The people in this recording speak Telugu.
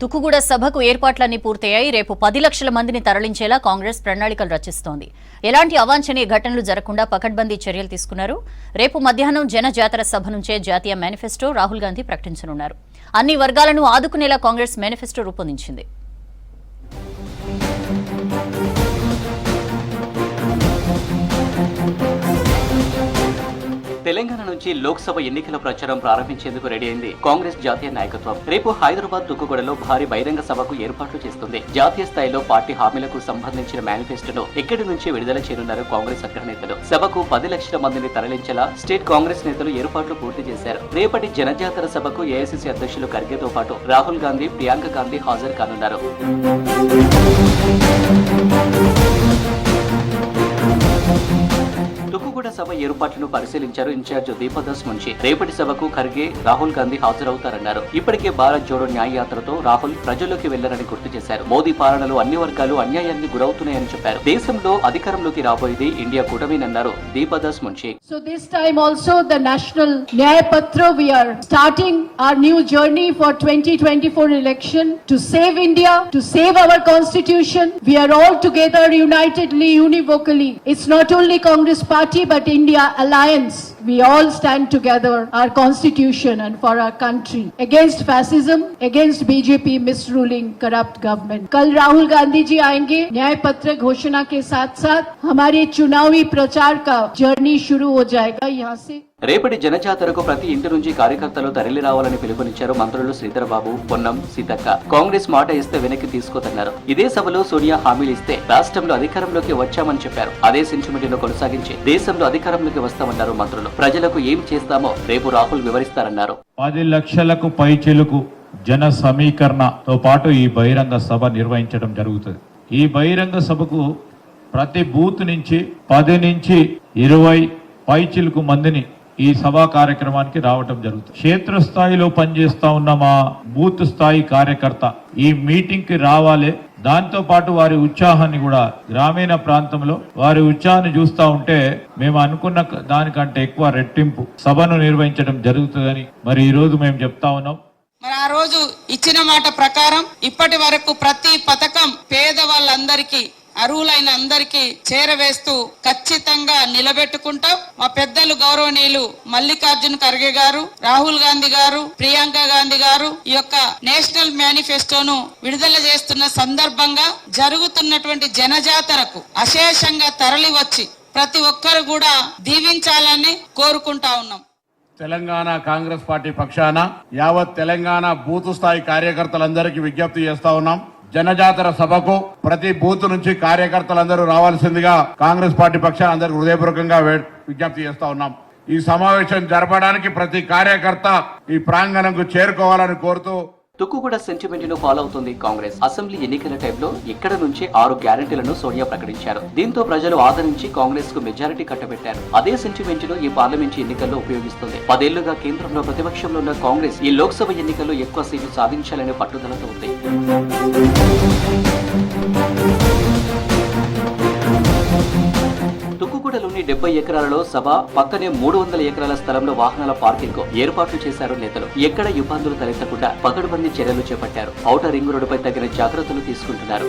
తుక్కుగూడ సభకు ఏర్పాట్లన్నీ పూర్తయ్యాయి. రేపు పది లక్షల మందిని తరలించేలా కాంగ్రెస్ ప్రణాళికలు రచిస్తోంది. ఎలాంటి అవాంఛనీయ ఘటనలు జరగకుండా పకడ్బందీ చర్యలు తీసుకున్నారు. రేపు మధ్యాహ్నం జన జాతర సభ నుంచే జాతీయ మేనిఫెస్టో రాహుల్ గాంధీ ప్రకటించనున్నారు. అన్ని వర్గాలను ఆదుకునేలా కాంగ్రెస్ మేనిఫెస్టో రూపొందించింది. తెలంగాణ నుంచి లోక్సభ ఎన్నికల ప్రచారం ప్రారంభించేందుకు రెడీ అయింది కాంగ్రెస్ జాతీయ నాయకత్వం. రేపు హైదరాబాద్ తుక్కుగూడలో భారీ బహిరంగ సభకు ఏర్పాట్లు చేస్తుంది. జాతీయ స్థాయిలో పార్టీ హామీలకు సంబంధించిన మేనిఫెస్టోను ఇక్కడి నుంచి విడుదల చేయనున్నారు కాంగ్రెస్ అగ్రనేతలు. సభకు పది లక్షల మందిని తరలించేలా స్టేట్ కాంగ్రెస్ నేతలు ఏర్పాట్లు పూర్తి చేశారు. రేపటి జనజాతర సభకు ఏఐసిసి అధ్యక్షులు ఖర్గేతో పాటు రాహుల్ గాంధీ ప్రియాంక గాంధీ హాజరు కానున్నారు. సభ ఏర్పాట్లను పరిశీలించారు ఇన్ఛార్జ్ దీపదాస్ మున్షి. రేపటి సభకు ఖర్గే రాహుల్ గాంధీ హాజరవుతారన్నారు. ఇప్పటికే భారత్ జోడో న్యాయ యాత్రతో రాహుల్ ప్రజల్లోకి వెళ్ళారని గుర్తు చేశారు. మోదీ పాలనలో అన్ని వర్గాలు అన్యాయాన్ని గురవుతున్నాయని చెప్పారు. దేశంలో అధికారంలోకి రాబోయేది India కూటమినన్నారు Deepa Das Munshi. Nyay Patra we are journey for 2024 election save India save our constitution it's not only Congress party but India alliance. We all stand together, our constitution and for our country against fascism, against BJP misruling corrupt government. कल राहुल गांधी जी आएंगे न्याय पत्र घोषणा के साथ साथ हमारे चुनावी प्रचार का जर्नी शुरू हो जाएगा यहाँ से రేపటి జనజాతరకు ప్రతి ఇంటి నుంచి కార్యకర్తలు తరలి రావాలని పిలుపునిచ్చారు మంత్రులు శ్రీధరబాబు పొన్నం సీతక్క కాంగ్రెస్ మాట ఇస్తే వెనక్కి తీసుకోదన్నారు ఇదే సభలో సోనియా హామీలు ఇస్తే రాష్ట్రంలో అధికారంలోకి వచ్చామని చెప్పారు అదే సెంటిమెంట్ను కొనసాగించి దేశంలో అధికారంలోకి వస్తామన్నారు మంత్రులు ప్రజలకు ఏం చేస్తామో రేపు రాహుల్ వివరిస్తారన్నారు. పది లక్షలకు పైచిలుకు జన సమీకరణతో పాటు ఈ బహిరంగ సభ నిర్వహించడం జరుగుతుంది. ఈ బహిరంగ సభకు ప్రతి బూత్ నుంచి పది నుంచి ఇరవై పైచిలుకు మందిని ఈ సభా కార్యక్రమానికి రావటం జరుగుతుంది. క్షేత్రస్థాయిలో పనిచేస్తా ఉన్న మా బూత్ స్థాయి కార్యకర్త ఈ మీటింగ్కి రావాలి. దాంతో పాటు వారి ఉత్సాహాన్ని కూడా గ్రామీణ ప్రాంతంలో వారి ఉత్సాహాన్ని చూస్తా ఉంటే మేము అనుకున్న దానికంటే ఎక్కువ రెట్టింపు సభను నిర్వహించడం జరుగుతుందని మరి ఈ రోజు మేము చెప్తా ఉన్నాం. మరి ఆ రోజు ఇచ్చిన మాట ప్రకారం ఇప్పటి వరకు ప్రతి పథకం పేద వాళ్ళందరికీ అర్హులైన అందరికీ చేరవేస్తూ ఖచ్చితంగా నిలబెట్టుకుంటాం. మా పెద్దలు గౌరవనీయులు మల్లికార్జున్ ఖర్గే గారు రాహుల్ గాంధీ గారు ప్రియాంక గాంధీ గారు ఈ యొక్క నేషనల్ మేనిఫెస్టోను విడుదల చేస్తున్న సందర్భంగా జరుగుతున్నటువంటి జనజాతరకు అశేషంగా తరలి వచ్చి ప్రతి ఒక్కరు కూడా దీవించాలని కోరుకుంటా ఉన్నాం. తెలంగాణ కాంగ్రెస్ పార్టీ పక్షాన యావత్ తెలంగాణ బూత్ స్థాయి కార్యకర్తలందరికీ విజ్ఞప్తి చేస్తా ఉన్నాం. జనజాతర సభకు ప్రతి బూత్ నుంచి కార్యకర్తలందరూ రావాల్సిందిగా కాంగ్రెస్ పార్టీ పక్షాన అందరూ హృదయపూర్వకంగా విజ్ఞప్తి చేస్తా ఉన్నాం. ఈ సమావేశం జరపడానికి ప్రతి కార్యకర్త ఈ ప్రాంగణంకు చేరుకోవాలని కోరుతూ తుక్కుగూడ సెంటిమెంట్ను ఫాలో అవుతుంది కాంగ్రెస్. అసెంబ్లీ ఎన్నికల టైంలో ఇక్కడ నుంచి ఆరు గ్యారెంటీలను సోనియా ప్రకటించారు. దీంతో ప్రజలు ఆదరించి కాంగ్రెస్కు మెజారిటీ కట్టబెట్టారు. అదే సెంటిమెంట్ను ఈ పార్లమెంట్ ఎన్నికల్లో ఉపయోగిస్తుంది. పదేళ్ళుగా కేంద్రంలో ప్రతిపక్షంలో ఉన్న కాంగ్రెస్ ఈ లోక్సభ ఎన్నికల్లో ఎక్కువ సీట్లు సాధించాలనే పట్టుదలతో ఉంది. తుక్కుగూడలోని ఎకరాలలో సభ పక్కనే మూడు వందల ఎకరాల స్థలంలో వాహనాల పార్కింగ్కు ఏర్పాట్లు చేశారు నేతలు. ఎక్కడ ఇబ్బందులు తలెత్తకుండా పకడ్బందీ చర్యలు చేపట్టారు. ఔటర్ రింగ్ రోడ్డుపై తగిన జాగ్రత్తలు తీసుకుంటున్నారు.